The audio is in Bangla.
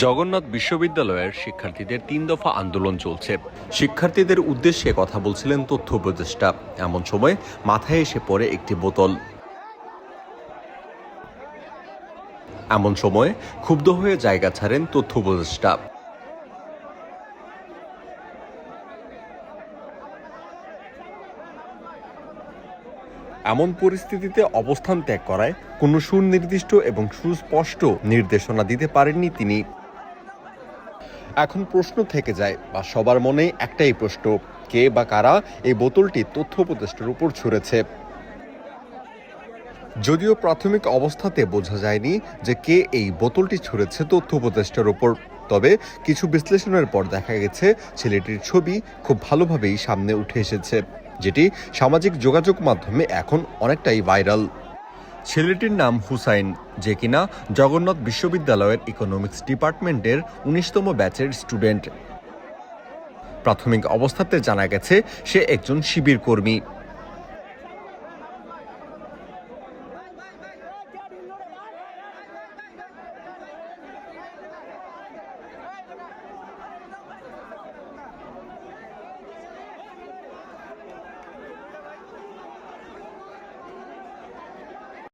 জগন্নাথ বিশ্ববিদ্যালয়ের শিক্ষার্থীদের তিন দফা আন্দোলন চলছে। শিক্ষার্থীদের উদ্দেশ্যে কথা বলছিলেন তথ্য উপদেষ্টা। এমন সময় মাথায় এসে পড়ে একটি বোতল। এমন সময় ক্ষুব্ধ হয়ে জায়গা ছাড়েন তথ্য উপদেষ্টা। এমন পরিস্থিতিতে অবস্থান ত্যাগ করায় কোনো সুনির্দিষ্ট এবং সুস্পষ্ট নির্দেশনা দিতে পারেননি তিনি। এখন প্রশ্ন থেকে যায়, বা সবার মনে একটাই প্রশ্ন, কে বা কারা এই বোতলটি তথ্য উপদেষ্টার উপর ছুঁড়েছে? যদিও প্রাথমিক অবস্থাতে বোঝা যায়নি যে কে এই বোতলটি ছুঁড়েছে তথ্য উপদেষ্টার উপর, তবে কিছু বিশ্লেষণের পর দেখা গেছে ছেলেটির ছবি খুব ভালোভাবেই সামনে উঠে এসেছে, যেটি সামাজিক যোগাযোগ মাধ্যমে এখন অনেকটাই ভাইরাল। ছেলেটির নাম হুসাইন, যে কিনা জগন্নাথ বিশ্ববিদ্যালয়ের ইকোনমিক্স ডিপার্টমেন্টের উনিশতম ব্যাচের স্টুডেন্ট। প্রাথমিক অবস্থাতে জানা গেছে, সে একজন শিবির কর্মী।